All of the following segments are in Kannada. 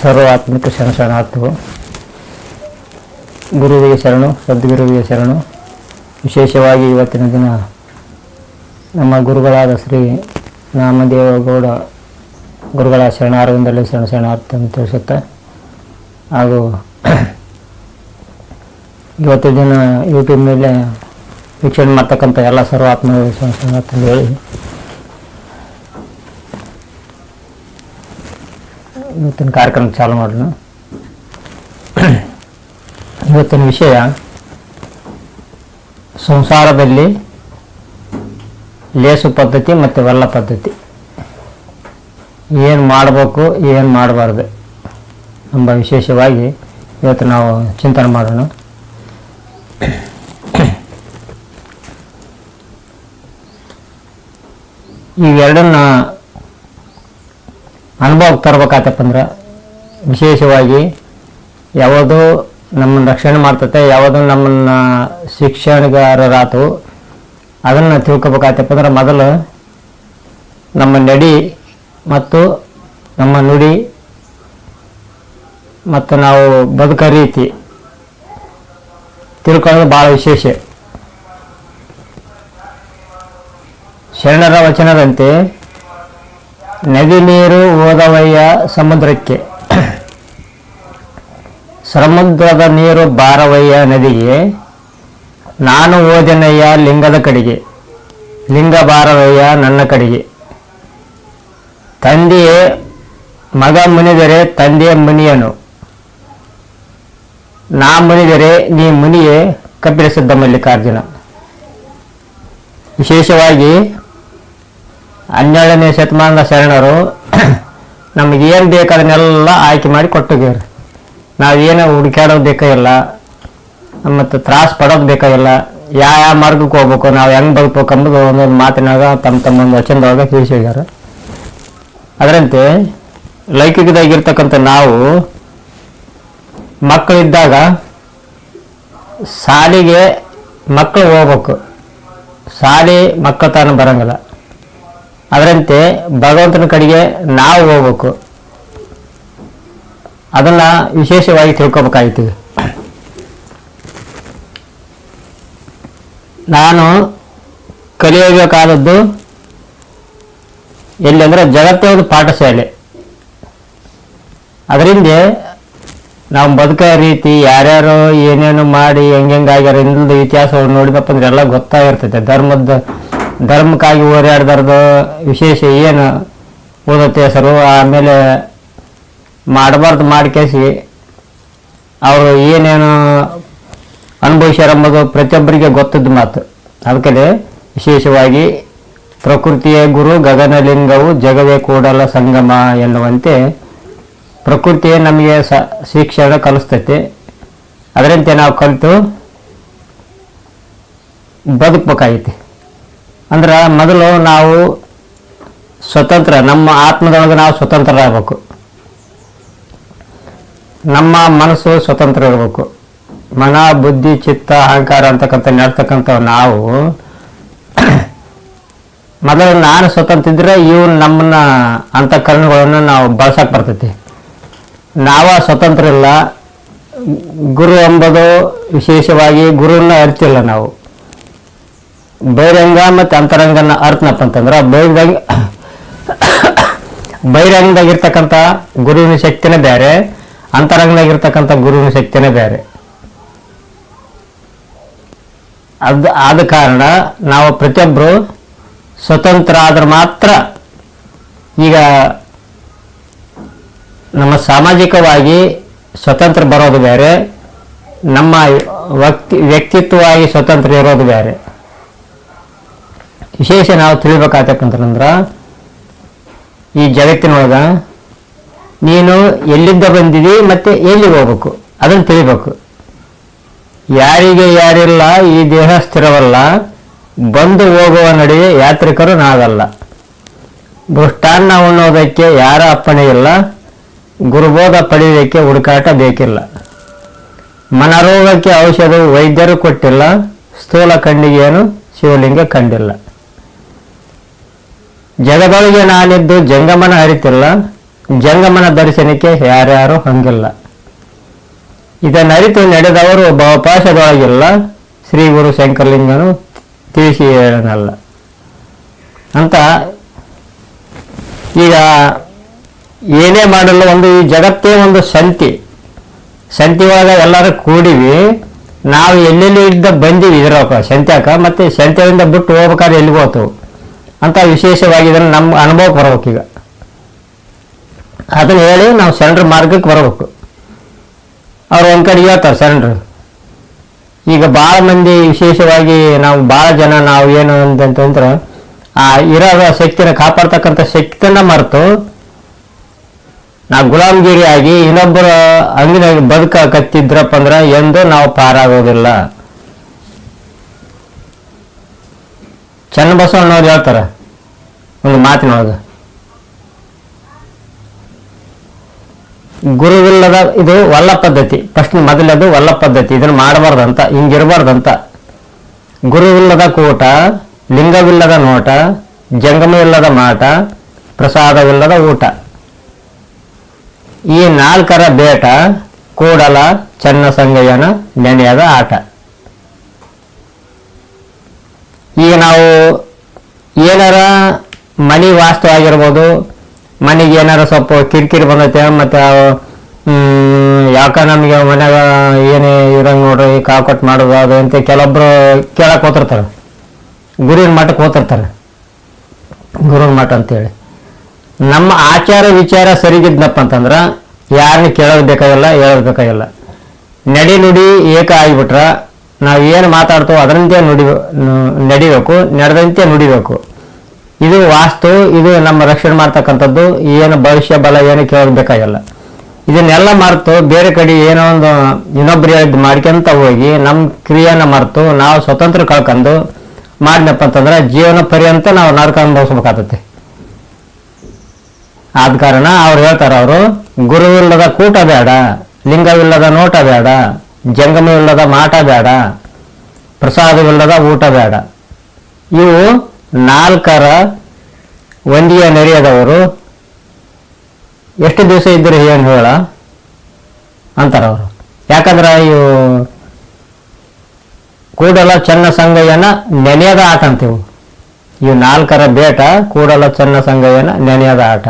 ಸರ್ವಾತ್ಮಿಕ ಶರಣ ಗುರುವಿಗೆ ಶರಣು, ಸದ್ಗುರುವಿಗೆ ಶರಣು. ವಿಶೇಷವಾಗಿ ಇವತ್ತಿನ ದಿನ ನಮ್ಮ ಗುರುಗಳಾದ ಶ್ರೀ ನಾಮದೇವಗೌಡ ಗುರುಗಳ ಶರಣಾರವಿಂದಲೇ ಶರಣ ಶರಣಾರ್ಥ ಅಂತ ತಿಳಿಸುತ್ತೆ, ಹಾಗೂ ಇವತ್ತಿನ ದಿನ ಯೂಟ್ಯೂಬ್ ಮೇಲೆ ವೀಕ್ಷಣೆ ಮಾಡ್ತಕ್ಕಂಥ ಎಲ್ಲ ಸರ್ವಾತ್ಮ ಹೇಳಿ. ಇವತ್ತಿನ ಕಾರ್ಯಕ್ರಮ ಚಾಲು ಮಾಡೋಣ. ಇವತ್ತಿನ ವಿಷಯ ಸಂಸಾರದಲ್ಲಿ ಲೇಸು ಪದ್ಧತಿ ಮತ್ತು ವೆಲ್ಲ ಪದ್ಧತಿ. ಏನು ಮಾಡಬೇಕು, ಏನು ಮಾಡಬಾರ್ದು ಎಂಬ ವಿಶೇಷವಾಗಿ ಇವತ್ತು ನಾವು ಚಿಂತನೆ ಮಾಡೋಣ. ಇವೆರಡನ್ನ ಅನುಭವಕ್ಕೆ ತರ್ಬೇಕಾತಪ್ಪ ಅಂದ್ರೆ ವಿಶೇಷವಾಗಿ ಯಾವುದು ನಮ್ಮನ್ನು ರಕ್ಷಣೆ ಮಾಡ್ತತೆ, ಯಾವುದು ನಮ್ಮನ್ನು ಶಿಕ್ಷಣಗಾರರಾತು ಅದನ್ನು ತಿಳ್ಕೊಬೇಕಾತಪ್ಪ ಅಂದ್ರೆ ಮೊದಲು ನಮ್ಮ ನಡಿ ಮತ್ತು ನಮ್ಮ ನುಡಿ ಮತ್ತು ನಾವು ಬದುಕ ರೀತಿ ತಿಳ್ಕೊಳ್ಳೋದು ಭಾಳ ವಿಶೇಷ. ಶರಣರ ವಚನದಂತೆ ನದಿ ನೀರು ಓದವಯ್ಯ ಸಮುದ್ರಕ್ಕೆ. ಸಮುದ್ರದ ನೀರು ಬಾರವಯ್ಯ ನದಿಗೆ. ನಾನು ಓದನಯ್ಯ ಲಿಂಗದ ಕಡೆಗೆ. ಲಿಂಗ ಬಾರವಯ್ಯ ನನ್ನ ಕಡೆಗೆ. ತಂದೆಯೇ, ಮಗ ಮುನಿದರೆ ತಂದೆಯ ಮುನಿಯನು. ನಾ ಮುನಿದರೆ ನೀ ಮುನಿಯೇ, ಕಪಿಲ ಮಲ್ಲಿಕಾರ್ಜುನ. ವಿಶೇಷವಾಗಿ ಹನ್ನೆರಡನೇ ಶತಮಾನದ ಶರಣರು ನಮಗೆ ಏನು ಬೇಕು ಅದನ್ನೆಲ್ಲ ಆಯ್ಕೆ ಮಾಡಿ ಕೊಟ್ಟಿದ್ದೀರಿ ನಾವೇನು ಹುಡುಕಾಡೋದು ಬೇಕಾಗಿಲ್ಲ, ಮತ್ತು ತ್ರಾಸ ಪಡೋದು ಬೇಕಾಗಿಲ್ಲ ಯಾವ ಯಾವ ಮಾರ್ಗಕ್ಕೆ ಹೋಗ್ಬೇಕು, ನಾವು ಹೆಂಗೆ ಬದುಕಬೇಕು ಅಂಬುದು ಒಂದೊಂದು ಮಾತಿನಾಗ ತಮ್ಮ ತಮ್ಮ ಒಂದು ವಚನದೊಳಗೆ ತಿಳಿಸಿದ್ದಾರೆ. ಅದರಂತೆ ಲೌಕಿಕದಾಗಿರ್ತಕ್ಕಂಥ ನಾವು ಮಕ್ಕಳಿದ್ದಾಗ ಶಾಲೆಗೆ ಮಕ್ಕಳು ಹೋಗ್ಬೇಕು. ಶಾಲೆ ತಾನು ಬರಂಗಿಲ್ಲ. ಅದರಂತೆ ಭಗವಂತನ ಕಡೆಗೆ ನಾವು ಹೋಗ್ಬೇಕು. ಅದನ್ನು ವಿಶೇಷವಾಗಿ ತಿಳ್ಕೊಬೇಕಾಯ್ತು ನಾನು ಕಲಿಯಬೇಕಾದದ್ದು ಎಲ್ಲಿ ಅಂದ್ರೆ ಜಗತ್ತೇ ಒಂದು ಪಾಠಶಾಲೆ. ಅದರಿಂದ ನಾವು ಬದುಕೋ ರೀತಿ ಯಾರ್ಯಾರು ಏನೇನು ಮಾಡಿ ಹೆಂಗೆಂಗಾಗ್ಯಾರ ಇಂದ ಇತಿಹಾಸವನ್ನು ನೋಡಿದಪ್ಪ ಅಂದ್ರೆ ಎಲ್ಲ ಗೊತ್ತಾಗಿರ್ತೈತೆ. ಧರ್ಮದ ಧರ್ಮಕ್ಕಾಗಿ ಓಡಾಡ್ದಾರ್ದು ವಿಶೇಷ ಏನು ಓದತ್ತೆ ಹೆಸರು, ಆಮೇಲೆ ಮಾಡಬಾರ್ದು ಮಾಡ್ಕೇಸಿ ಅವರು ಏನೇನು ಅನುಭವಿಸ್ಯಾರ ಎಂಬುದು ಪ್ರತಿಯೊಬ್ಬರಿಗೆ ಗೊತ್ತದ ಮಾತು. ಅದಕ್ಕೆ ವಿಶೇಷವಾಗಿ ಪ್ರಕೃತಿಯೇ ಗುರು, ಗಗನಲಿಂಗವು ಜಗವೇ ಕೂಡಲ ಸಂಗಮ ಎನ್ನುವಂತೆ ಪ್ರಕೃತಿಯೇ ನಮಗೆ ಸ, ಶಿಕ್ಷಣ ಕಲಿಸ್ತೈತಿ. ಅದರಂತೆ ನಾವು ಕಲಿತು ಬದುಕಬೇಕಾಗೈತಿ. ಅಂದ್ರೆ ಮೊದಲು ನಾವು ಸ್ವತಂತ್ರ, ನಮ್ಮ ಆತ್ಮದೊಳಗೆ ನಾವು ಸ್ವತಂತ್ರರಾಗಬೇಕು. ನಮ್ಮ ಮನಸ್ಸು ಸ್ವತಂತ್ರ ಇರಬೇಕು. ಮನ, ಬುದ್ಧಿ, ಚಿತ್ತ, ಅಹಂಕಾರ ಅಂತಕ್ಕಂಥ ನಡ್ತಕ್ಕಂಥ ನಾವು ಮೊದಲು ನಾನು ಸ್ವತಂತ್ರ ಇದ್ರೆ ಇವು ನಮ್ಮನ್ನ ಅಂತಃಕರಣಗಳನ್ನು ನಾವು ಬಳಸಕ್ಕೆ ಬರ್ತೈತಿ. ನಾವ ಸ್ವತಂತ್ರ ಇಲ್ಲ. ಗುರು ಎಂಬುದು ವಿಶೇಷವಾಗಿ ಗುರುವನ್ನ ಅರ್ತಿಲ್ಲ ನಾವು. ಬಹಿರಂಗ ಮತ್ತು ಅಂತರಂಗನ ಅರ್ಥನಪ್ಪ ಅಂತಂದ್ರೆ ಬಹಿರಂಗ ಬಹಿರಂಗದಾಗಿರ್ತಕ್ಕಂಥ ಗುರುವಿನ ಶಕ್ತಿನೇ ಬೇರೆ ಅಂತರಂಗದಾಗಿರ್ತಕ್ಕಂಥ ಗುರುವಿನ ಶಕ್ತಿನೇ ಬೇರೆ ಅದು ಆದ ಕಾರಣ ನಾವು ಪ್ರತಿಯೊಬ್ಬರು ಸ್ವತಂತ್ರ ಆದ್ರೆ ಮಾತ್ರ ಈಗ ನಮ್ಮ ಸಾಮಾಜಿಕವಾಗಿ ಸ್ವತಂತ್ರ ಬರೋದು ಬೇರೆ ನಮ್ಮ ವ್ಯಕ್ತಿ ವ್ಯಕ್ತಿತ್ವವಾಗಿ ಸ್ವತಂತ್ರ ಇರೋದು ಬೇರೆ ವಿಶೇಷ ನಾವು ತಿಳಿಬೇಕಾಗ್ತಕ್ಕಂತಂದ್ರೆ ಈ ಜಗತ್ತಿನೊಳಗ ನೀನು ಎಲ್ಲಿಂದ ಬಂದಿದಿ ಮತ್ತೆ ಎಲ್ಲಿಗೆ ಹೋಗ್ಬೇಕು? ಅದನ್ನು ತಿಳಿಬೇಕು. ಯಾರಿಗೆ ಯಾರಿಲ್ಲ, ಈ ದೇಹ ಸ್ಥಿರವಲ್ಲ, ಬಂದು ಹೋಗುವ ನಡುವೆ ಯಾತ್ರಿಕರು ನಾವಲ್ಲ ಭೃಷ್ಟಾನ್ನ ಉಣ್ಣೋದಕ್ಕೆ ಯಾರ ಅಪ್ಪಣೆ ಇಲ್ಲ, ಗುರುಬೋಧ ಪಡೆಯೋದಕ್ಕೆ ಹುಡುಕಾಟ ಬೇಕಿಲ್ಲ. ಮನರೋಗಕ್ಕೆ ಔಷಧ ವೈದ್ಯರು ಕೊಟ್ಟಿಲ್ಲ, ಸ್ಥೂಲ ಕಣ್ಣಿಗೇನು ಶಿವಲಿಂಗ ಕಂಡಿಲ್ಲ. ಜಗದೊಳಗೆ ನಾನಿದ್ದು ಜಂಗಮನ ಅರಿತಿಲ್ಲ ಜಂಗಮನ ದರ್ಶನಕ್ಕೆ ಯಾರ್ಯಾರು ಹಂಗಿಲ್ಲ. ಇದನ್ನು ಅರಿತು ನಡೆದವರು ಬಹುಪಾಶದೊಳಗಿಲ್ಲ ಶ್ರೀ ಗುರು ಶಂಕರಲಿಂಗನು ತಿಳಿಸಿ ಹೇಳನಲ್ಲ ಅಂತ ಈಗ ಏನೇ ಮಾಡಲು ಒಂದು ಈ ಜಗತ್ತೇ ಒಂದು ಸಂತಿ. ಸಂತಿ ಒಳಗೆ ಎಲ್ಲರೂ ಕೂಡಿವಿ, ನಾವು ಎಲ್ಲೆಲ್ಲಿ ಇದ್ದ ಬಂದೀವಿ ಇದ್ರೊಳಗೆ, ಸಂತ್ಯಾಕ, ಮತ್ತೆ ಸಂತ್ಯದಿಂದ ಬಿಟ್ಟು ಹೋಗ್ಬೇಕಾದ್ರೆ ಎಲ್ಲಿಗೆ ಹೋಗ್ತವು ಅಂತ ವಿಶೇಷವಾಗಿ ಇದನ್ನು ನಮ್ಮ ಅನುಭವಕ್ಕೆ ಬರಬೇಕು ಈಗ. ಅದನ್ನು ಹೇಳಿ ನಾವು ಶರಣರ ಮಾರ್ಗಕ್ಕೆ ಬರಬೇಕು. ಅವ್ರು ಒಂದು ಕಡೆ ಹೇಳ್ತಾರೆ ಸೆಂಟ್ರ್ ಈಗ ಭಾಳ ಮಂದಿ ವಿಶೇಷವಾಗಿ ನಾವು ಭಾಳ ಜನ ನಾವು ಏನು ಅಂತಂತಂದ್ರೆ ಆ ಇರೋ ಶಕ್ತಿನ ಕಾಪಾಡ್ತಕ್ಕಂಥ ಶಕ್ತಿನ ಮರೆತು ನಾವು ಗುಲಾಮಗಿರಿ ಆಗಿ ಇನ್ನೊಬ್ಬರ ಬದುಕ ಕತ್ತಿದ್ರಪ್ಪ ಅಂದ್ರೆ ಎಂದು ನಾವು ಪಾರಾಗೋದಿಲ್ಲ. ಚನ್ನಬಸವಣ್ಣವ್ರು ಹೇಳ್ತಾರೆ. ಒಂದು ಮಾತಿನೊಳಗೆ ಗುರುವಿಲ್ಲದ ಇದು ವಲ್ಲ ಪದ್ಧತಿ. ಫಸ್ಟ್ ಮೊದಲದು ವಲ್ಲ ಪದ್ಧತಿ. ಇದನ್ನು ಮಾಡಬಾರ್ದಂತ, ಹಿಂಗಿರಬಾರ್ದಂತ. ಗುರುವಿಲ್ಲದ ಕೂಟ, ಲಿಂಗವಿಲ್ಲದ ನೋಟ, ಜಂಗಮವಿಲ್ಲದ ಮಾಟ, ಪ್ರಸಾದವಿಲ್ಲದ ಊಟ. ಈ ನಾಲ್ಕರ ಬೇಟ, ಕೂಡಲ ಚನ್ನ ಸಂಗಯನ ನೆನೆಯದ ಆಟ. ಈಗ ನಾವು ಏನಾರ ಮನೆ ವಾಸ್ತು ಆಗಿರ್ಬೋದು, ಮನೆಗೆ ಏನಾರ ಸ್ವಲ್ಪ ಕಿರಿಕಿರಿ ಬಂದೈತೆ ಮತ್ತು ಯಾಕ ನಮಗೆ ಮನ್ಯಾಗ ಏನೇ ಇರಂಗೆ ನೋಡ್ರಿ ಕಾಕಟ್ ಮಾಡೋದು, ಅದು ಅಂತ ಕೆಲವೊಬ್ರು ಕೇಳಕ್ಕೆ ಹೋತಿರ್ತಾರೆ. ಗುರುವಿನ ಮಠಕ್ಕೆ ಹೋತಿರ್ತಾರೆ. ಗುರುವಿನ ಮಠ ಅಂತೇಳಿ. ನಮ್ಮ ಆಚಾರ ವಿಚಾರ ಸರಿಗಿದ್ನಪ್ಪ ಅಂತಂದ್ರೆ ಯಾರನ್ನ ಕೇಳೋದು ಬೇಕಾಗಿಲ್ಲ, ಹೇಳೋದು ಬೇಕಾಗಿಲ್ಲ. ನಡಿ ನುಡಿ ಏಕ ಆಗಿಬಿಟ್ರ ನಾವು ಏನು ಮಾತಾಡ್ತೇವೋ ಅದರಂತೆ ನುಡಿ ನಡಿಬೇಕು, ನಡೆದಂತೆ ನುಡಿಬೇಕು. ಇದು ವಾಸ್ತು, ಇದು ನಮ್ಮ ರಕ್ಷಣೆ ಮಾಡ್ತಕ್ಕಂಥದ್ದು, ಏನು ಭವಿಷ್ಯ ಬಲ ಏನು ಕೇಳೋದು ಬೇಕಾಗಿಲ್ಲ. ಇದನ್ನೆಲ್ಲ ಮರೆತು ಬೇರೆ ಕಡೆ ಏನೋ ಒಂದು ಇನ್ನೊಬ್ರು ಹೇಳಿದ್ದು ಮಾಡ್ಕೊಂತ ಹೋಗಿ ನಮ್ಮ ಕ್ರಿಯೆನ ಮರೆತು ನಾವು ಸ್ವತಂತ್ರ ಕಳ್ಕೊಂಡು ಮಾಡಿದಪ್ಪ ಅಂತಂದ್ರೆ ಜೀವನ ಪರ್ಯಂತ ನಾವು ನರಕ ಅನುಭವಿಸ್ಬೇಕಾಗತ್ತೆ. ಆದ ಕಾರಣ ಅವ್ರು ಹೇಳ್ತಾರೆ ಅವರು, ಗುರುವಿಲ್ಲದ ಕೂಟ ಬೇಡ, ಲಿಂಗವಿಲ್ಲದ ನೋಟ ಬೇಡ ಜಂಗಮವಿಲ್ಲದ ಮಾಟ ಬೇಡ, ಪ್ರಸಾದವಿಲ್ಲದ ಊಟ ಬೇಡ. ಇವು ನಾಲ್ಕರ ವಂದಿಯ ನಡೆಯದವರು ಎಷ್ಟು ದಿವಸ ಇದ್ದರೆ ಏನು ಹೇಳ? ಅಂತಾರೆ ಅವರು ಯಾಕಂದ್ರೆ ಇವು ಕೂಡಲ ಚನ್ನ ಸಂಗಯ್ಯನ ನೆನೆಯದ ಆಟ ಅಂತೀವು ಇವು. ನಾಲ್ಕರ ಬೇಟ, ಕೂಡಲ ಚನ್ನ ಸಂಗಯ್ಯನ ನೆನೆಯದ ಆಟ.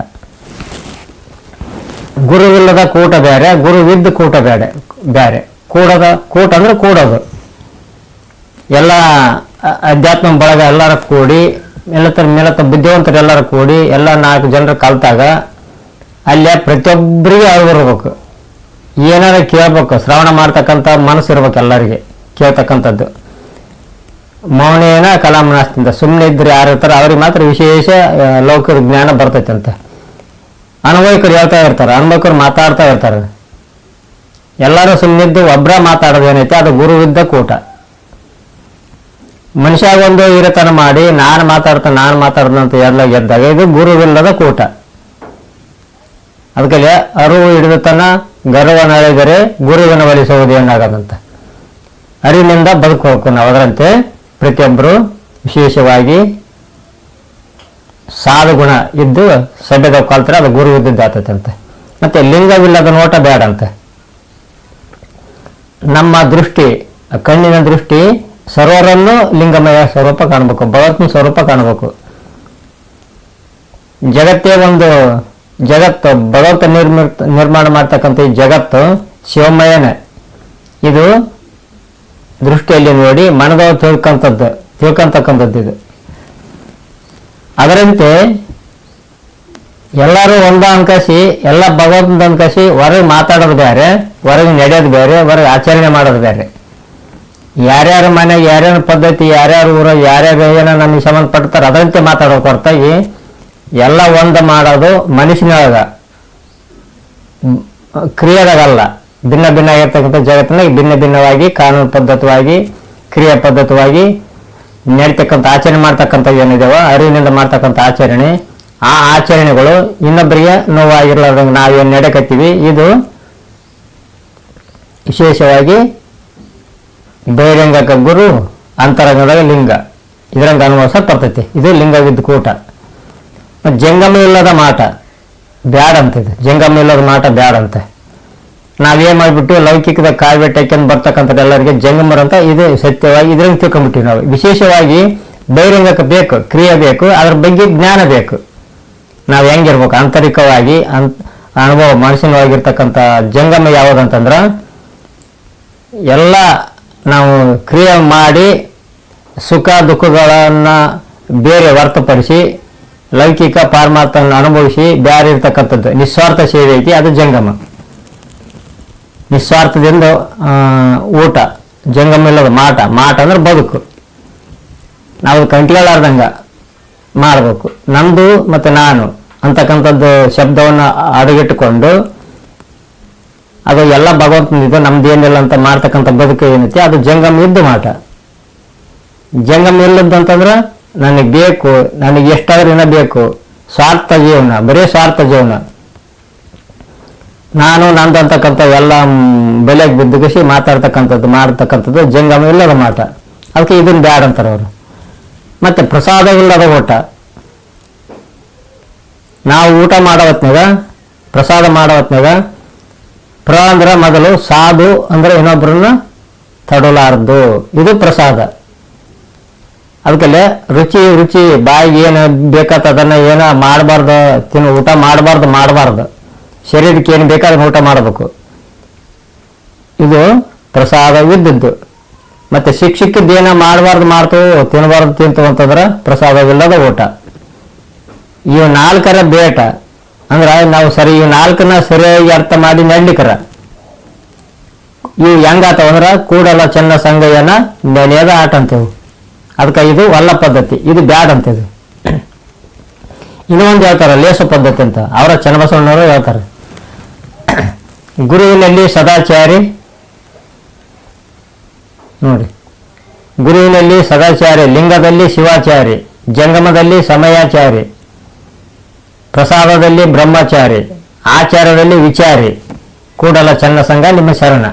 ಗುರುವಿಲ್ಲದ ಕೂಟ ಬೇರೆ, ಗುರುವಿದ್ದ ಕೂಟ ಬೇಡ ಬೇರೆ. ಕೂಡದ, ಕೂಟ ಅಂದ್ರೆ ಕೂಡೋದು. ಎಲ್ಲ ಅಧ್ಯಾತ್ಮ ಬಳಗ ಎಲ್ಲರ ಕೂಡಿ ಎಲ್ಲತರ ಮೇಲತ್ತ ಬುದ್ಧಿವಂತರು ಎಲ್ಲರ ಕೂಡಿ, ಎಲ್ಲ ನಾಲ್ಕು ಜನರು ಕಲ್ತಾಗ ಅಲ್ಲೇ ಪ್ರತಿಯೊಬ್ಬರಿಗೆ ಅರಿವಿರ್ಬೇಕು ಏನಾರ ಕೇಳ್ಬೇಕು, ಶ್ರವಣ ಮಾಡ್ತಕ್ಕಂಥ ಮನಸ್ಸು ಇರ್ಬೇಕು ಎಲ್ಲರಿಗೆ, ಕೇಳ್ತಕ್ಕಂಥದ್ದು. ಮೌನೇನ ಕಲಾಮನಾಸ್ತಿಂದ ಸುಮ್ಮನೆ ಇದ್ರೆ ಯಾರು ಇರ್ತಾರೆ ಅವ್ರಿಗೆ ಮಾತ್ರ ವಿಶೇಷ ಲೌಕಿಕ ಜ್ಞಾನ ಬರ್ತೈತೆ ಅಂತ ಅನುಭವಿಕರು ಹೇಳ್ತಾ ಇರ್ತಾರೆ ಅನುಭವಿಕರು ಮಾತಾಡ್ತಾ ಇರ್ತಾರೆ. ಎಲ್ಲರೂ ಸುಮ್ಮನಿದ್ದು ಒಬ್ಬರ ಮಾತಾಡೋದೇನೈತೆ? ಅದು ಗುರುವಿದ್ದ ಕೂಟ. ಮನುಷ್ಯ ಒಂದು ಇರತನ ಮಾಡಿ, ನಾನು ಮಾತಾಡ್ತೇನೆ ನಾನು ಮಾತಾಡ್ತೇನೆ ಅಂತ ಎಲ್ಲ ಗೆದ್ದಾಗ ಇದು ಗುರುವಿಲ್ಲದ ಕೂಟ. ಅದಕ್ಕೆ ಅರಿವು ಹಿಡಿದತನ ಗರ್ವ ನಡೆದರೆ ಗುರುವಿನ ಒಲಿಸುವುದು ಏನಾಗದಂತ ಅರಿವಿನಿಂದ ಬದುಕಬೇಕು ನಾವು. ಅದರಂತೆ ಪ್ರತಿಯೊಬ್ಬರು ವಿಶೇಷವಾಗಿ ಸಾಧು ಗುಣ ಇದ್ದು ಸಡ್ಡದ ಕಲ್ತ್ರೆ ಅದು ಗುರು ಮತ್ತೆ ಲಿಂಗವಿಲ್ಲದ ನೋಟ ಬೇಡ ಅಂತೆ ನಮ್ಮ ದೃಷ್ಟಿ, ಕಣ್ಣಿನ ದೃಷ್ಟಿ, ಸರ್ವರನ್ನು ಲಿಂಗಮಯ ಸ್ವರೂಪ ಕಾಣಬೇಕು ಭಗವತ್ನ ಸ್ವರೂಪ ಕಾಣಬೇಕು. ಜಗತ್ತೇ ಒಂದು ಜಗತ್ತು ಭಗವಂತ ನಿರ್ಮಿತ ನಿರ್ಮಾಣ ಮಾಡ್ತಕ್ಕಂಥ ಈ ಜಗತ್ತು ಶಿವಮಯನೇ. ಇದು ದೃಷ್ಟಿಯಲ್ಲಿ ನೋಡಿ ಮನದ ತಿಳ್ಕೊಂಥದ್ದು ತಿಳ್ಕೊಂತಕ್ಕಂಥದ್ದು ಇದು. ಅದರಂತೆ ಎಲ್ಲರೂ ಒಂದ ಅನ್ಕಸಿ ಎಲ್ಲ ಭಗವಂತ ಅನ್ಕಸಿ ಹೊರಗೆ ಮಾತಾಡೋದು ಬೇರೆ, ಹೊರಗೆ ನಡೆಯೋದು ಬೇರೆ, ಹೊರಗೆ ಆಚರಣೆ ಮಾಡೋದು ಬೇರೆ. ಯಾರ್ಯಾರ ಮನೆ ಯಾರ್ಯಾರ ಪದ್ಧತಿ, ಯಾರ್ಯಾರ ಊರ, ಯಾರ್ಯಾರ ಏನೋ ನಮಗೆ ಸಂಬಂಧಪಡ್ತಾರೆ ಅದರಂತೆ ಮಾತಾಡೋದು ಹೊರತಾಗಿ ಎಲ್ಲ ಒಂದು ಮಾಡೋದು ಮನುಷ್ಯನೊಳಗ ಕ್ರಿಯೆದಾಗಲ್ಲ ಭಿನ್ನ ಭಿನ್ನ ಆಗಿರ್ತಕ್ಕಂಥ ಜಗತ್ತಿನಾಗ ಭಿನ್ನ ಭಿನ್ನವಾಗಿ, ಕಾನೂನು ಪದ್ಧತಿವಾಗಿ, ಕ್ರಿಯೆ ಪದ್ಧತವಾಗಿ ನಡೀತಕ್ಕಂಥ ಆಚರಣೆ ಮಾಡ್ತಕ್ಕಂಥ ಏನಿದಾವೋ, ಅರಿವಿನಿಂದ ಮಾಡ್ತಕ್ಕಂಥ ಆಚರಣೆ. ಆ ಆಚರಣೆಗಳು ಇನ್ನೊಬ್ಬರಿಗೆ ನೋವಾಗಿರ್ಲಾರ್ದಂಗೆ ನಾವೇನು ನಡೆಕತ್ತೀವಿ? ಇದು ವಿಶೇಷವಾಗಿ ಬಹಿರಂಗಕ ಗುರು, ಅಂತರಂಗದಾಗ ಲಿಂಗ. ಇದರಂಗ ಅನುಭವಿಸ ಬರ್ತೈತಿ. ಇದು ಲಿಂಗವಿದ್ದ ಕೂಟ. ಜಂಗಮ ಇಲ್ಲದ ಮಾಟ ಬ್ಯಾಡ ಇದು. ಜಂಗಮ ಇಲ್ಲದ ಮಾಟ ಬ್ಯಾಡ ನಾವೇನು ಮಾಡಿಬಿಟ್ಟು ಲೌಕಿಕದ ಕಾವ್ಯ ಬರ್ತಕ್ಕಂಥದ್ದು ಬರ್ತಕ್ಕಂಥ ಎಲ್ಲರಿಗೆ ಜಂಗಮರ ಅಂತ ಇದು ಸತ್ಯವಾಗಿ ಇದರಿಂದ ತಿಳ್ಕೊಂಡ್ಬಿಟ್ಟಿವಿ ನಾವು. ವಿಶೇಷವಾಗಿ ಬಹಿರಂಗಕ್ಕೆ ಬೇಕು, ಕ್ರಿಯೆ ಬೇಕು, ಅದ್ರ ಬಗ್ಗೆ ಜ್ಞಾನ ಬೇಕು. ನಾವು ಹೆಂಗಿರ್ಬೇಕು? ಆಂತರಿಕವಾಗಿ, ಅನ್, ಅನುಭವ ಮನುಷ್ಯನವಾಗಿರ್ತಕ್ಕಂಥ ಜಂಗಮ ಯಾವುದಂತಂದ್ರ, ಎಲ್ಲ ನಾವು ಕ್ರಿಯೆ ಮಾಡಿ ಸುಖ ದುಃಖಗಳನ್ನು ಬೇರೆ ವರ್ತಪಡಿಸಿ ಲೌಕಿಕ ಪಾರಮಾರ್ಥವನ್ನು ಅನುಭವಿಸಿ ಬೇರೆ ಇರ್ತಕ್ಕಂಥದ್ದು. ನಿಸ್ವಾರ್ಥ ಸೇವೆ ಐತಿ, ಅದು ಜಂಗಮ. ನಿಸ್ವಾರ್ಥದಿಂದ ಊಟ. ಜಂಗಮ ಇಲ್ಲದ ಮಾಟ. ಮಾಟ ಅಂದ್ರೆ ಬದುಕು. ನಾವು ಕಂಟ್ಕೊಳ್ಳಾರ್ದಂಗ ಮಾಡಬೇಕು. ನಂದು ಮತ್ತು ನಾನು ಅಂತಕ್ಕಂಥದ್ದು ಶಬ್ದವನ್ನು ಅಡಗಿಟ್ಟುಕೊಂಡು ಅದು ಎಲ್ಲ ಭಗವಂತನಿದು ನಮ್ದು ಏನಿಲ್ಲ ಅಂತ ಮಾಡ್ತಕ್ಕಂಥ ಬದುಕು ಏನೈತಿ, ಅದು ಜಂಗಮ ಇದ್ದು ಮಾಟ. ಜಂಗಮ ಇಲ್ಲದ್ದು ಅಂತಂದ್ರೆ, ನನಗೆ ಬೇಕು, ನನಗೆ ಎಷ್ಟಾದ್ರೂ ಏನೋ ಬೇಕು, ಸ್ವಾರ್ಥ ಜೀವನ, ಬರೀ ಸ್ವಾರ್ಥ ಜೀವನ. ನಾನು, ನಂದು ಅಂತಕ್ಕಂಥ ಎಲ್ಲ ಬೆಲೆಗೆ ಬಿದ್ದುಗಿಸಿ ಮಾತಾಡ್ತಕ್ಕಂಥದ್ದು, ಮಾಡ್ತಕ್ಕಂಥದ್ದು ಜಂಗಮ ಇಲ್ಲದ ಮಾಟ. ಅದಕ್ಕೆ ಇದನ್ನು ಬ್ಯಾಡ್ ಅಂತಾರೆ ಅವರು ಮತ್ತೆ ಪ್ರಸಾದವಿಲ್ಲದ ಊಟ. ನಾವು ಊಟ ಮಾಡೋ ಹೊತ್ನಾಗ ಪ್ರಸಾದ ಮಾಡೋ ಹೊತ್ನಾಗ ಪ್ರ ಅಂದ್ರೆ ಮೊದಲು ಸಾಧು ಅಂದ್ರೆ ಇನ್ನೊಬ್ಬರನ್ನ ತಡಲಾರ್ದು. ಇದು ಪ್ರಸಾದ. ಅದಕ್ಕೆ ರುಚಿ ರುಚಿ, ಬಾಯಿಗೆ ಏನು ಬೇಕಾತ ಅದನ್ನ ಏನೋ ಮಾಡಬಾರ್ದು, ತಿನ್ನು, ಊಟ ಮಾಡಬಾರ್ದು ಮಾಡಬಾರ್ದು. ಶರೀರಕ್ಕೆ ಏನು ಬೇಕಾದ ಊಟ ಮಾಡಬೇಕು. ಇದು ಪ್ರಸಾದ ಪ್ರಸಾದವಿದ್ದದ್ದು. ಮತ್ತೆ ಏನ ಮಾಡಬಾರ್ದು ಮಾಡ್ತು ತಿನ್ನಬಾರ್ದು ತಿಂತು ಅಂತಂದ್ರೆ ಪ್ರಸಾದವಿಲ್ಲದ ಊಟ. ಇವು ನಾಲ್ಕರ ಬೇಟ. ಅಂದ್ರೆ ನಾವು ಸರಿ, ಇವು ನಾಲ್ಕನ್ನ ಸರಿಯಾಗಿ ಅರ್ಥ ಮಾಡಿ ನಡ್ಲಿಕ್ಕರ ಇವು ಹೆಂಗಾತಾವ ಅಂದ್ರೆ ಕೂಡಲ ಚೆನ್ನ ಸಂಗಯ್ಯನ ನೆನೆಯದ ಆಟ ಅಂತೇವು. ಅದಕ್ಕೆ ಇದು ಒಲ್ಲ ಪದ್ಧತಿ, ಇದು ಬ್ಯಾಡ್ ಅಂತ ಇದು. ಇನ್ನೊಂದು ಹೇಳ್ತಾರೆ, ಲೇಸ ಪದ್ಧತಿ ಅಂತ. ಅವರ ಚನ್ನಬಸವಣ್ಣವರು ಹೇಳ್ತಾರೆ. ಗುರುವಿನಲ್ಲಿ ಸದಾಚಾರಿ ನೋಡಿ. ಗುರುವಿನಲ್ಲಿ ಸದಾಚಾರಿ ಲಿಂಗದಲ್ಲಿ ಶಿವಾಚಾರಿ ಜಂಗಮದಲ್ಲಿ ಸಮಯಾಚಾರಿ ಪ್ರಸಾದದಲ್ಲಿ ಬ್ರಹ್ಮಚಾರಿ ಆಚಾರದಲ್ಲಿ ವಿಚಾರಿ ಕೂಡಲ ಚನ್ನ ಸಂಘ ನಿಮ್ಮ ಶರಣ.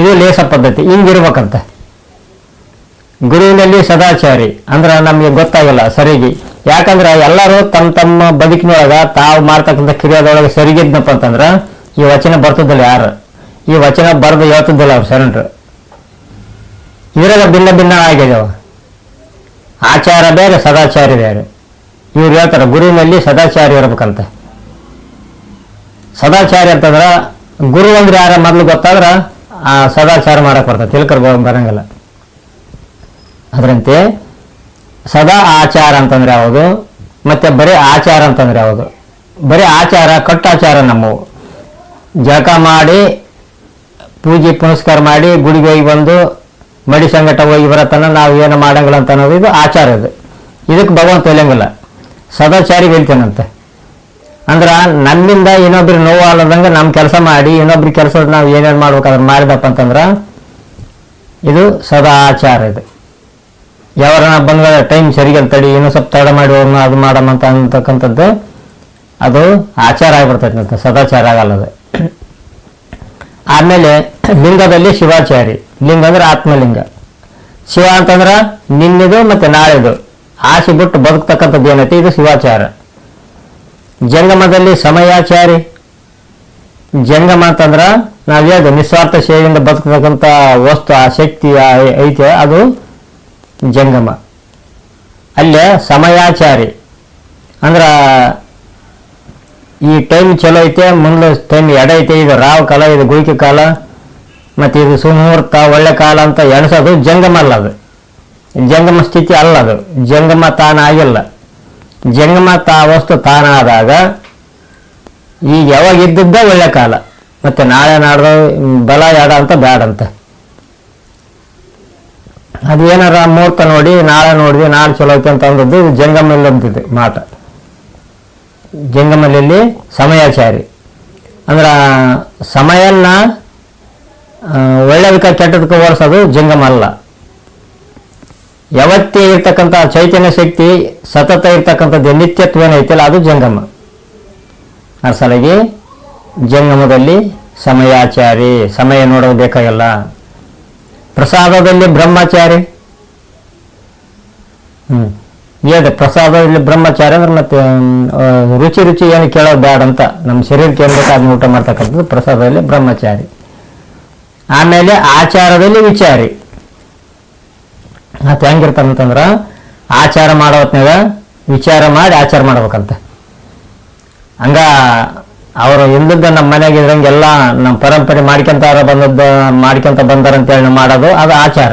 ಇದು ಲೇಸ ಪದ್ಧತಿ, ಹಿಂಗಿರ್ಬೇಕಂತ. ಗುರುವಿನಲ್ಲಿ ಸದಾಚಾರಿ ಅಂದ್ರೆ ನಮಗೆ ಗೊತ್ತಾಗಲ್ಲ ಸರಿಗೆ. ಯಾಕಂದ್ರೆ ಎಲ್ಲರೂ ತಮ್ಮ ತಮ್ಮ ಬದುಕಿನೊಳಗ ತಾವು ಮಾಡ್ತಕ್ಕಂಥ ಕ್ರಿಯಾದೊಳಗೆ ಸರಿಗಿದ್ನಪ್ಪ ಅಂತಂದ್ರೆ ಈ ವಚನ ಬರ್ತದಿಲ್ಲ ಯಾರು? ಈ ವಚನ ಬರೆದು ಹೇಳ್ತಿದ್ದಿಲ್ಲ ಅವ್ರು ಶರಣರು. ಇದ್ರಾಗ ಭಿನ್ನ ಭಿನ್ನ ಆಗಿದಾವ ಆಚಾರ ಬೇರೆ, ಸದಾಚಾರ ಬೇರೆ. ಇವ್ರು ಹೇಳ್ತಾರೆ, ಗುರುವಿನಲ್ಲಿ ಸದಾಚಾರ ಇರ್ಬೇಕಂತ. ಸದಾಚಾರಿ ಅಂತಂದ್ರೆ, ಗುರು ಅಂದ್ರೆ ಯಾರ ಮೊದಲು ಗೊತ್ತಾದ್ರ, ಆ ಸದಾಚಾರ ಮಾಡಕ್ಕೆ ಬರ್ತದೆ. ತಿಳ್ಕರ್ ಬರಂಗಿಲ್ಲ. ಅದರಂತೆ, ಸದಾ ಆಚಾರ ಅಂತಂದ್ರೆ ಯಾವುದು? ಮತ್ತೆ ಬರೀ ಆಚಾರ ಅಂತಂದ್ರೆ ಯಾವುದು? ಬರೀ ಆಚಾರ, ಕಟ್ಟಾಚಾರ ನಮ್ಮವು. ಜಳಕ ಮಾಡಿ, ಪೂಜೆ ಪುನಸ್ಕಾರ ಮಾಡಿ, ಗುಡಿಗೆ ಹೋಗಿ ಬಂದು ಮಡಿ ಸಂಗಟ ಹೋಗಿ ಬರತನ, ನಾವು ಏನು ಮಾಡಂಗಿಲ್ಲ ಅಂತ ಅನ್ನೋದು ಇದು ಆಚಾರ ಇದು. ಇದಕ್ಕೆ ಭಗವಂತ ಒಲಿಯಂಗಿಲ್ಲ ಸದಾಚಾರಿ ಹೇಳ್ತೇನಂತೆ. ಅಂದ್ರೆ ನಮ್ಮಿಂದ ಇನ್ನೊಬ್ರಿಗೆ ನೋವು ಆಗದಂಗೆ ನಮ್ಮ ಕೆಲಸ ಮಾಡಿ, ಇನ್ನೊಬ್ರ ಕೆಲಸ ನಾವು ಏನೇನು ಮಾಡ್ಬೇಕಾದ್ರೆ ಮಾಡಿದಪ್ಪ ಅಂತಂದ್ರೆ ಇದು ಸದಾ ಆಚಾರ ಇದು. ಯಾವ ಬಂದ್ರೆ ಟೈಮ್ ಸರಿಗೆ ತಡಿ, ಇನ್ನೂ ಸ್ವಲ್ಪ ತಡ ಮಾಡಿ ಹೋಗೋಣ ಅದು ಮಾಡಮ್ಮ ಅಂತ ಅಂತಕ್ಕಂಥದ್ದು ಅದು ಆಚಾರ ಆಗಿಬಿಡ್ತೈತೆ ಸದಾಚಾರ ಆಗಲ್ಲ ಅದು ಆಮೇಲೆ ಲಿಂಗದಲ್ಲಿ ಶಿವಾಚಾರಿ, ಲಿಂಗ ಅಂದ್ರೆ ಆತ್ಮಲಿಂಗ. ಶಿವ ಅಂತಂದ್ರೆ ನಿನ್ನೆದು ಮತ್ತೆ ನಾಳೆದು. ಆಸೆ ಬಿಟ್ಟು ಬದುಕ್ತಕ್ಕಂಥದ್ದು ಏನೈತಿ? ಇದು ಶಿವಾಚಾರ. ಜಂಗಮದಲ್ಲಿ ಸಮಯಾಚಾರಿ. ಜಂಗಮ ಅಂತಂದ್ರೆ ನಾವು ಹೇಳಿದ, ನಿಸ್ವಾರ್ಥ ಸೇವೆಯಿಂದ ಬದುಕತಕ್ಕಂಥ ವಸ್ತು, ಆ ಶಕ್ತಿ ಐತೆ, ಅದು ಜಂಗಮ. ಅಲ್ಲೇ ಸಮಯಾಚಾರಿ. ಅಂದ್ರ ಈ ಟೈಮ್ ಚಲೋ ಐತೆ, ಮುಂದೆ ಟೈಮ್ ಎಡ ಐತೆ, ಇದು ರಾವ್ ಕಾಲ, ಇದು ಗುಳಿಕೆ ಕಾಲ, ಮತ್ತೆ ಇದು ಸುಮುಹೂರ್ತ, ಒಳ್ಳೆ ಕಾಲ ಅಂತ ಎಣಿಸೋದು ಜಂಗಮ ಅಲ್ಲ ಅದು. ಜಂಗಮ ಸ್ಥಿತಿ ಅಲ್ಲ ಅದು. ಜಂಗಮ ತಾನ ಆಗಿಲ್ಲ. ಜಂಗಮ ತಾ ವಸ್ತು ತಾನಾದಾಗ, ಈಗ ಯಾವಾಗ ಇದ್ದಿದ್ದ ಒಳ್ಳೆ ಕಾಲ. ಮತ್ತೆ ನಾಳೆ ನಾಡ್ದ ಬಲ ಎಡ ಅಂತ ಬ್ಯಾಡ ಅಂತ ಅದು ಏನಾರ ಮುಹೂರ್ತ ನೋಡಿ, ನಾಳೆ ನೋಡಿದ್ವಿ ನಾಳೆ ಚಲೋ ಐತೆ ಅಂತ ಅಂದದ್ದು ಇದು ಅಂತಿದೆ ಮಾಟ ಜಂಗಮಲ್ಲಿ ಸಮಯಾಚಾರಿ. ಅಂದ್ರೆ ಸಮಯನ್ನ ಒಳ್ಳೆಯದಕ್ಕೆ ಕೆಟ್ಟದಕ್ಕೆ ಓಡಿಸೋದು ಜಂಗಮ ಅಲ್ಲ ಯಾವತ್ತೇ ಇರ್ತಕ್ಕಂಥ ಚೈತನ್ಯ ಶಕ್ತಿ, ಸತತ ಇರ್ತಕ್ಕಂಥದ್ದು ನಿತ್ಯತ್ವ ಏನೈತಿಲ್ಲ, ಅದು ಜಂಗಮ. ಆ ಸಲಗಿ ಜಂಗಮದಲ್ಲಿ ಸಮಯಾಚಾರಿ, ಸಮಯ ನೋಡೋದು ಬೇಕಾಗಲ್ಲ. ಪ್ರಸಾದದಲ್ಲಿ ಬ್ರಹ್ಮಚಾರಿ. ಹ್ಮ್. ಏನಿದೆ ಪ್ರಸಾದ ಇಲ್ಲಿ ಬ್ರಹ್ಮಚಾರ್ಯ ಅಂದ್ರೆ ಮತ್ತೆ ರುಚಿ ರುಚಿ ಏನು ಕೇಳೋದು ಬೇಡ ಅಂತ ನಮ್ಮ ಶರೀರಕ್ಕೆ ಏನು ಬೇಕು ಅದನ್ನ ಊಟ ಮಾಡ್ತಕ್ಕಂಥದ್ದು ಪ್ರಸಾದದಲ್ಲಿ ಬ್ರಹ್ಮಚಾರಿ. ಆಮೇಲೆ ಆಚಾರದಲ್ಲಿ ವಿಚಾರಿ. ಅದು ಹೆಂಗಿರ್ತಂತಂದ್ರ ಆಚಾರ ಮಾಡೋ ಹೊತ್ನ್ಯಾಗ ವಿಚಾರ ಮಾಡಿ ಆಚಾರ ಮಾಡ್ಬೇಕಂತ. ಹಂಗ ಅವರು ಇಲ್ಲದ ನಮ್ಮ ಮನೆಗೆ ಇದ್ರಂಗೆಲ್ಲ ನಮ್ಮ ಪರಂಪರೆ ಮಾಡ್ಕೊಂತಾರ ಬಂದದ್ದು ಮಾಡ್ಕೊಂತ ಬಂದಾರಂತೇಳಿ ಮಾಡೋದು, ಅದು ಆಚಾರ.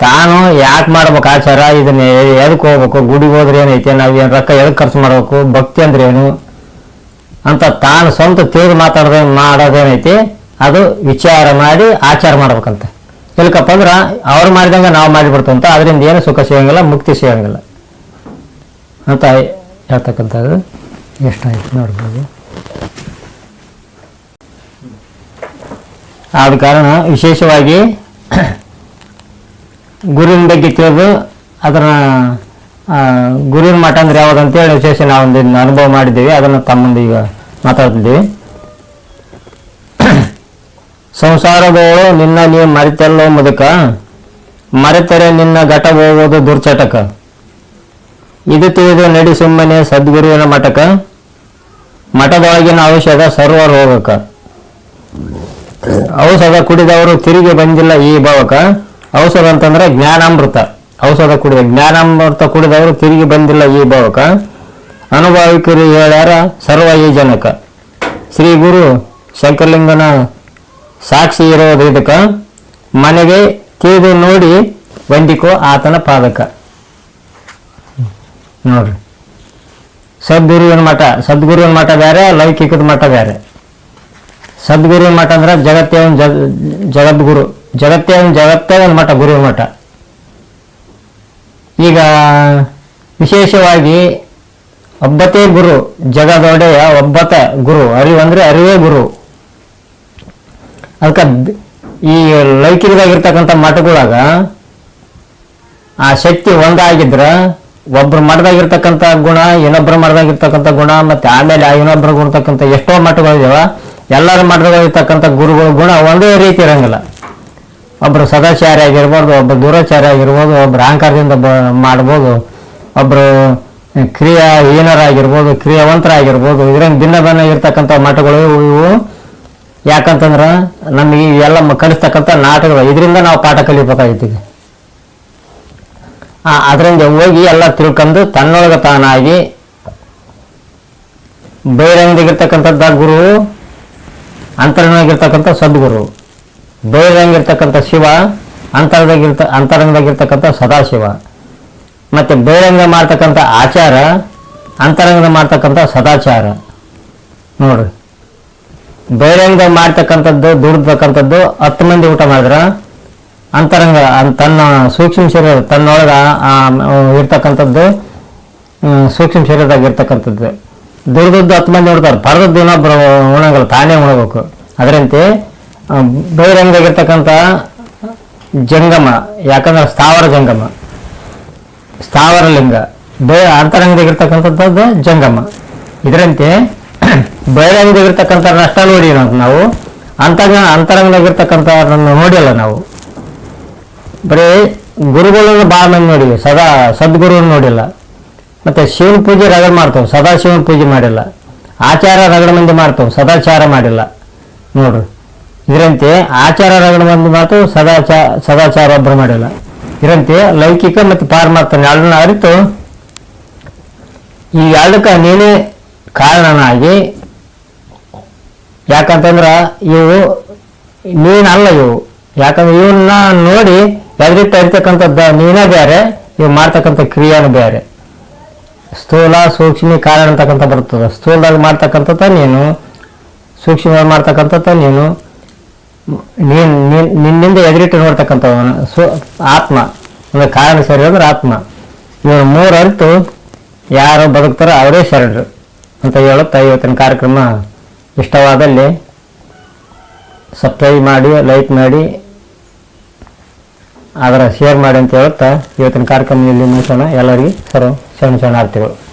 ತಾನು ಯಾಕೆ ಮಾಡ್ಬೇಕು ಆಚಾರ? ಇದನ್ನ ಎದಕ್ಕೆ ಹೋಗ್ಬೇಕು? ಗುಡಿಗೆ ಹೋದ್ರೆ ಏನೈತೆ? ನಾವು ಏನು ರೊಕ್ಕ ಎದಕ್ಕೆ ಖರ್ಚು ಮಾಡ್ಬೇಕು? ಭಕ್ತಿ ಅಂದ್ರೆ ಏನು ಅಂತ ತಾನು ಸ್ವಂತ ತಿಳಿದು ಮಾತಾಡೋದು ಮಾಡೋದೇನೈತಿ? ಅದು ವಿಚಾರ ಮಾಡಿ ಆಚಾರ ಮಾಡ್ಬೇಕಂತ. ಇಲ್ಕಪ್ಪ ಅಂದ್ರೆ ಅವ್ರು ಮಾಡಿದಂಗೆ ನಾವು ಮಾಡಿಬಿಡ್ತಂತ ಅದರಿಂದ ಏನು ಸುಖ ಸಿಗಂಗಿಲ್ಲ, ಮುಕ್ತಿ ಸಿಗಂಗಿಲ್ಲ. ಅಂತ ಹೇಳ್ತಕ್ಕಂಥದ್ದು ಎಷ್ಟಾಯ್ತು ನೋಡ್ಬೋದು. ಆದ ಕಾರಣ ವಿಶೇಷವಾಗಿ ಗುರುವಿನ ಬಗ್ಗೆ ತಿಳಿದು ಅದರ ಆ, ಗುರುವಿನ ಮಠ ಅಂದ್ರೆ ಯಾವ್ದು ಅಂತೇಳಿ ವಿಶೇಷ ನಾವು ಒಂದು ಅನುಭವ ಮಾಡಿದ್ದೀವಿ. ಅದನ್ನು ತಮ್ಮ ಮುಂದೆ ಈಗ ಮಾತಾಡ್ತಿದ್ದೀವಿ. ಸಂಸಾರದವಳು ನಿನ್ನ ನೀ ಮರೆತಲ್ಲೋ ಮುದುಕ. ಮರೆತರೆ ನಿನ್ನ ಘಟ ಹೋಗೋದು ದುರ್ಚಟಕ. ಇದು ತಿಳಿದು ನಡಿ ಸುಮ್ಮನೆ ಸದ್ಗುರುವಿನ ಮಠಕ. ಮಠದೊಳಗಿನ ಔಷಧ ಸರ್ವ ರೋಗಕ. ಔಷಧ ಕುಡಿದವರು ತಿರುಗಿ ಬಂದಿಲ್ಲ ಈ ಭಾವಕ. ಔಷಧ ಅಂತಂದ್ರೆ ಜ್ಞಾನಾಮೃತ. ಔಷಧ ಕುಡಿದ ಜ್ಞಾನಾಮೃತ ಕುಡಿದವರು ತಿರುಗಿ ಬಂದಿಲ್ಲ ಈ ಭಾವಕ. ಅನುಭವಿಕರು ಹೇಳ್ಯಾರ ಸರ್ವ ಈ ಜನಕ ಶ್ರೀ ಗುರು ಶಂಕರಲಿಂಗನ ಸಾಕ್ಷಿ ಇರೋದು ಇದಕ್ಕ. ಮನೆಗೆ ತಿಳಿದು ನೋಡಿ ವಂದಿಕೋ ಆತನ ಪಾದಕ. ನೋಡ್ರಿ. ಸದ್ಗುರುವಿನ ಮಠ? ಸದ್ಗುರುವಿನ ಮಠ ಬೇರೆ ಲೌಕಿಕದ ಮಠ ಬೇರೆ ಸದ್ಗುರುವಿನ ಮಠ ಅಂದ್ರೆ ಜಗತ್ತೇ ಒಂದು ಜಗದ್ಗುರು. ಜಗತ್ತೇ ಒಂದು ಜಗತ್ತೇ ಒಂದು ಮಠ, ಗುರು ಮಠ. ಈಗ ವಿಶೇಷವಾಗಿ ಒಬ್ಬತೇ ಗುರು, ಜಗದೊಡೆಯ ಒಬ್ಬತ ಗುರು, ಅರಿವು ಅಂದ್ರೆ ಅರಿವೇ ಗುರು. ಅದಕ್ಕೆ ಈ ಲೌಕಿಕದಾಗಿರ್ತಕ್ಕಂಥ ಮಠಗಳಾಗ ಆ ಶಕ್ತಿ ಒಂದಾಗಿದ್ರ ಒಬ್ರು ಮಠದಾಗಿರ್ತಕ್ಕಂಥ ಗುಣ, ಇನ್ನೊಬ್ರ ಮಠದಾಗಿರ್ತಕ್ಕಂಥ ಗುಣ, ಮತ್ತೆ ಆಮೇಲೆ ಆ ಇನ್ನೊಬ್ರ ಗುಣತಕ್ಕಂಥ ಎಷ್ಟೋ ಮಠಗಳಿದಾವ, ಎಲ್ಲರ ಮಠದಾಗಿರ್ತಕ್ಕಂಥ ಗುರುಗಳ ಗುಣ ಒಂದೇ ರೀತಿ ಇರಂಗಿಲ್ಲ. ಒಬ್ರು ಸದಾಚಾರಿ ಆಗಿರ್ಬೋದು ಒಬ್ಬ ದೂರಾಚಾರ್ಯ ಆಗಿರ್ಬೋದು, ಒಬ್ರು ಅಹಂಕಾರದಿಂದ ಬ, ಮಾಡ್ಬೋದು ಒಬ್ಬರು ಕ್ರಿಯಾ ಹೀನರಾಗಿರ್ಬೋದು, ಕ್ರಿಯಾವಂತರಾಗಿರ್ಬೋದು ಇದರಿಂದ ಭಿನ್ನ ಭಿನ್ನ ಇರ್ತಕ್ಕಂಥ ಮಠಗಳು ಇವು. ಯಾಕಂತಂದ್ರ ನಮಗೆ ಎಲ್ಲ ಕಲಿಸ್ತಕ್ಕಂಥ ನಾಟಕಗಳು, ಇದರಿಂದ ನಾವು ಪಾಠ ಕಲಿಬೇಕಾಗಿತ್ತು ಆ ಅದರಿಂದ ಹೋಗಿ ಎಲ್ಲ ತಿಳ್ಕೊಂಡು ತನ್ನೊಳಗೆ ತಾನಾಗಿ ಬಹಿರಂಗದಾಗಿರ್ತಕ್ಕಂಥದ್ದ ಗುರು ಅಂತರಂಗದಾಗಿರ್ತಕ್ಕಂಥ ಸದ್ಗುರು ಬಹಿರಂಗಿರ್ತಕ್ಕಂಥ ಶಿವ ಅಂತರದಾಗಿರ್ತ ಅಂತರಂಗದಾಗಿರ್ತಕ್ಕಂಥ ಸದಾಶಿವ. ಮತ್ತು ಬಹಿರಂಗ ಮಾಡ್ತಕ್ಕಂಥ ಆಚಾರ ಅಂತರಂಗದ ಮಾಡ್ತಕ್ಕಂಥ ಸದಾಚಾರ. ನೋಡ್ರಿ. ಬಹಿರಂಗ ಮಾಡ್ತಕ್ಕಂಥದ್ದು ದುಡಿದಕ್ಕಂಥದ್ದು ಹತ್ತು ಮಂದಿ ಊಟ ಮಾಡಿದ್ರೆ, ಅಂತರಂಗ ತನ್ನ ಸೂಕ್ಷ್ಮ ಶರೀರ, ತನ್ನೊಳಗ ಇರ್ತಕ್ಕಂಥದ್ದು ಸೂಕ್ಷ್ಮ ಶರೀರದಾಗ ಇರ್ತಕ್ಕಂಥದ್ದು. ದುಡ್ದದ್ದು ಹತ್ತು ಮಂದಿ ಉಡ್ತಾರೆ ಪರದದ್ದು ಇನ್ನೊಬ್ಬರು ಉಣಂಗಲ್ಲ, ತಾನೇ ಉಣಬೇಕು. ಅದರಂತೆ ಬಹಿರಂಗದಾಗಿರ್ತಕ್ಕಂಥ ಜಂಗಮ, ಯಾಕಂದ್ರೆ ಸ್ಥಾವರ ಜಂಗಮ. ಸ್ಥಾವರ ಲಿಂಗ ಬೇ ಅಂತರಂಗದಾಗಿರ್ತಕ್ಕಂಥದ್ದು ಜಂಗಮ. ಇದರಂತೆ ಬಹಿರಂಗದಾಗಿರ್ತಕ್ಕಂಥ ನಷ್ಟ ನೋಡಿ ನಾವು ಅಂತಂಗ ಅಂತರಂಗದಾಗಿರ್ತಕ್ಕಂಥ ನೋಡಿಲ್ಲ ನಾವು. ಬರೀ ಗುರುಗಳನ್ನು ಭಾಳ ನೋಡಿವಿ, ಸದಾ ಸದ್ಗುರುವನ್ನು ನೋಡಿಲ್ಲ. ಮತ್ತೆ ಶಿವನ ಪೂಜೆ ರಗಡ್ ಮಾಡ್ತೇವೆ ಸದಾ ಶಿವನ ಪೂಜೆ ಮಾಡಿಲ್ಲ. ಆಚಾರ ರಗಡ ಮಂದಿ ಮಾಡ್ತೇವೆ, ಸದಾಚಾರ ಮಾಡಿಲ್ಲ. ನೋಡ್ರಿ. ಇದರಂತೆ ಆಚಾರ ಒಂದು ಮಾತು ಸದಾಚಾರ ಸದಾಚಾರ ಒಬ್ಬರು ಮಾಡಿಲ್ಲ. ಇದರಂತೆ ಲೌಕಿಕ ಮತ್ತು ಪಾರಮಾರ್ಥ ಎರಡನ್ನ ಅರಿತು. ಈ ಎರಡಕ್ಕೆ ನೀನೇ ಕಾರಣನಾಗಿ, ಯಾಕಂತಂದ್ರೆ ಇವು ನೀನಲ್ಲ ಇವು. ಯಾಕಂದ್ರೆ ಇವನ್ನ ನೋಡಿ ಎದುರಿಟ್ಟು ಇರ್ತಕ್ಕಂಥದ್ದು ನೀನೇ ಬೇರೆ ಇವು ಮಾಡ್ತಕ್ಕಂಥ ಕ್ರಿಯೆನೂ ಬೇರೆ. ಸ್ಥೂಲ ಸೂಕ್ಷ್ಮ ಕಾರಣ ಅಂತಕ್ಕಂಥ ಬರ್ತದೆ. ಸ್ಥೂಲದಲ್ಲಿ ಮಾಡ್ತಕ್ಕಂಥದ್ದು ನೀನು, ಸೂಕ್ಷ್ಮವಾಗಿ ಮಾಡ್ತಕ್ಕಂಥದ್ದು ನೀನು ನೀನ್, ನೀನ್- ನಿನ್ನಿಂದ ಎದುರಿಟ್ಟು ನೋಡ್ತಕ್ಕಂಥವನು. ಸು, ಆತ್ಮ. ಅಂದ್ರೆ ಕಾರಣ ಸರಿ ಅಂದ್ರೆ ಆತ್ಮ. ಇವನು ಮೂರು ಅರಿತು ಯಾರು ಬದುಕ್ತಾರೋ ಅವರೇ ಶರಣರು ಅಂತ ಹೇಳುತ್ತಾ ಇವತ್ತಿನ ಕಾರ್ಯಕ್ರಮ ಇಷ್ಟವಾದಲ್ಲಿ ಸಬ್ಸ್ಕ್ರೈಬ್ ಮಾಡಿ ಲೈಕ್ ಮಾಡಿ, ಅದರ ಶೇರ್ ಮಾಡಿ ಅಂತ ಹೇಳುತ್ತಾ ಇವತ್ತಿನ ಕಾರ್ಯಕ್ರಮ ಇಲ್ಲಿ ಮುಗಿಸೋಣ ಎಲ್ಲರಿಗೂ ಸರ್ವ ಶರಣ, ಶರಣಾರ್ಥಿಗಳು.